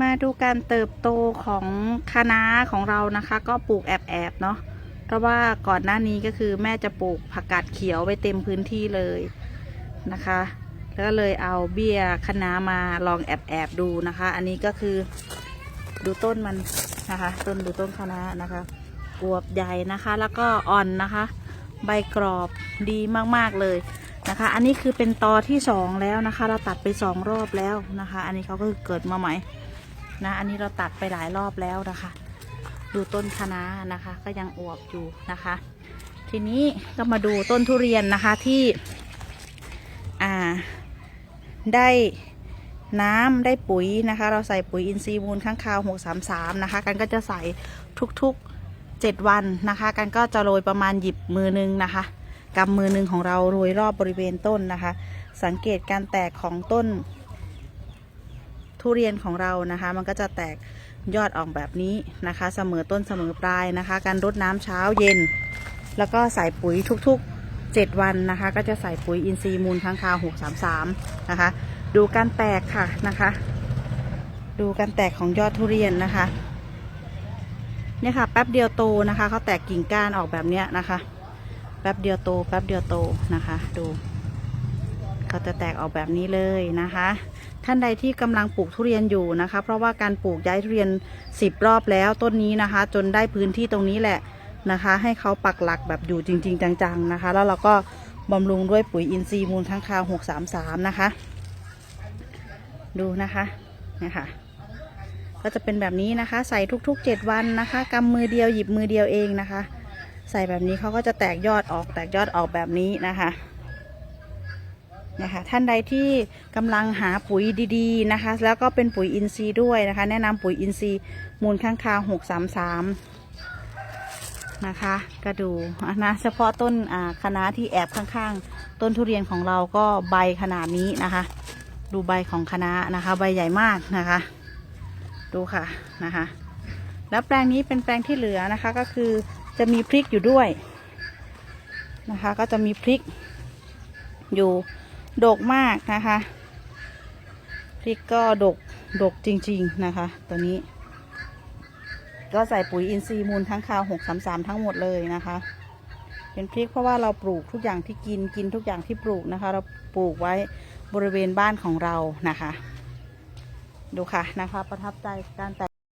มาดูการเติบโตของคะน้าของเรานะคะ ก็ปลูกแอบๆเนาะเพราะว่าก่อนหน้านี้ก็คือแม่จะปลูกผักกาดเขียวไว้เต็มพื้นที่เลยนะคะ แล้วก็เลยเอาเบี้ยคะน้ามาลองแอบๆดูนะคะ อันนี้ก็คือดูต้นมันนะคะ ต้นดูต้นคะน้านะคะกวบใหญ่นะคะ แล้วก็อ่อนนะคะ ใบกรอบดีมากๆเลยนะคะ อันนี้คือเป็นตอที่สองแล้วนะคะ เราตัดไปสองรอบแล้วนะคะ อันนี้เขาก็เกิดมาใหม่ นะอันนี้เราตัดไปหลายรอบแล้วนะคะ ดูต้นคะน้านะคะ ก็ยังอวบอยู่นะคะ ทีนี้ก็มาดูต้นทุเรียนนะคะที่อ่าได้น้ำได้ปุ๋ยนะคะ เราใส่ปุ๋ยอินทรีย์มูลข้างคาว633นะคะ กันก็จะใส่ทุกๆ7วันนะคะ กันก็จะโรยประมาณหยิบมือนึงนะคะกำมือหนึงของเราโรยรอบบริเวณต้นนะคะ สังเกตการแตกของต้น ทุเรียนของเรานะคะ มันก็จะแตกยอดออกแบบนี้นะคะ เสมอต้นเสมอปลายนะคะ การรดน้ำเช้าเย็น แล้วก็ใส่ปุ๋ยทุกๆ 7 วันนะคะ ก็จะใส่ปุ๋ยอินทรีย์มูลค้างคาว633 นะคะ ดูการแตกค่ะนะคะ ดูการแตกของยอดทุเรียนนะคะเนี่ยค่ะแป๊บเดียวโตนะคะเขาแตกกิ่งก้านออกแบบเนี้ยนะคะ แป๊บเดียวโตแป๊บเดียวโตนะคะ ดูเขาจะแตกออกแบบนี้เลยนะคะ ท่านใดที่กำลังปลูกทุเรียนอยู่นะคะ เพราะว่าการปลูกย้ายทุเรียนสิบรอบแล้วต้นนี้นะคะ จนได้พื้นที่ตรงนี้แหละนะคะ ให้เขาปักหลักแบบอยู่จริง ๆ จังๆนะคะ แล้วเราก็บำรุงด้วยปุ๋ยอินทรีย์มูลค้างคาว633 นะคะ ดูนะคะนี่ค่ะก็จะเป็นแบบนี้นะคะ ใส่ทุกๆ 7 วันนะคะกำมือเดียวหยิบมือเดียวเองนะคะ ใส่แบบนี้เขาก็จะแตกยอดออกแตกยอดออกแบบนี้นะคะ นะคะท่านใดที่กำลังหาปุ๋ยดีๆนะคะ แล้วก็เป็นปุ๋ยอินทรีย์ด้วยนะคะ แนะนำปุ๋ยอินทรีย์มูลข้างคาว633นะคะก็ดูนะเฉพาะต้นอ่าคะที่แอบข้างๆ ต้นทุเรียนของเราก็ใบขนาดนี้นะคะ ดูใบของคณะนะคะ ใบใหญ่มากนะคะ ดูค่ะนะคะ แล้วแปลงนี้เป็นแปลงที่เหลือนะคะก็คือจะมีพริกอยู่ด้วยนะคะ ก็จะมีพริกอยู่ ดกมากนะคะ พริกก็ดก ดกจริง ๆ นะคะ ตัวนี้ ก็ใส่ปุ๋ยอินทรีย์มูลทั้งคาวหกสามสามทั้งหมดเลยนะคะ เป็นพริกเพราะว่าเราปลูกทุกอย่างที่กินกินทุกอย่างที่ปลูกนะคะ เราปลูกไว้บริเวณบ้านของเรานะคะ ดูค่ะนะคะ ประทับใจการแต่